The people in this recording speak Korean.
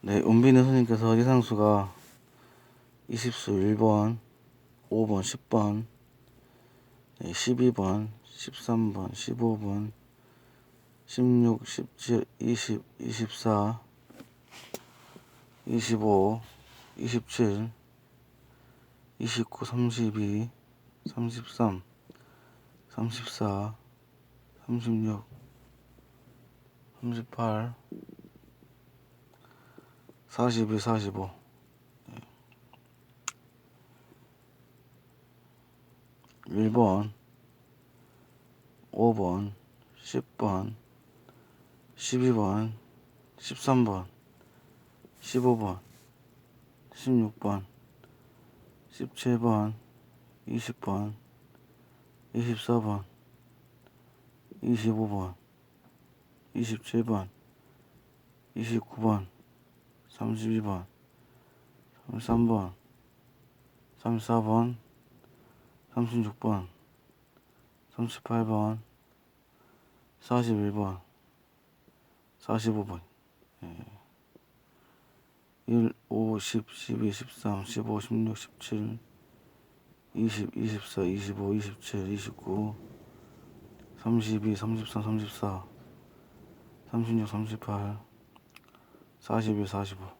네, 은비는 선생님께서 예상수가 20수 1번, 5번, 10번, 네, 12번, 13번, 15번, 16, 17, 20, 24, 25, 27, 29, 32, 33, 34, 36, 38, 42, 45. 네. 1번, 5번, 10번, 12번, 13번, 15번, 16번, 17번, 20번, 24번, 25번, 27번, 29번, 32번, 33번, 34번, 36번, 38번, 41번, 45번, 예. 1, 5, 10, 12, 13, 15, 16, 17, 20, 24, 25, 27, 29, 32, 33, 34, 36, 38, 41, 45.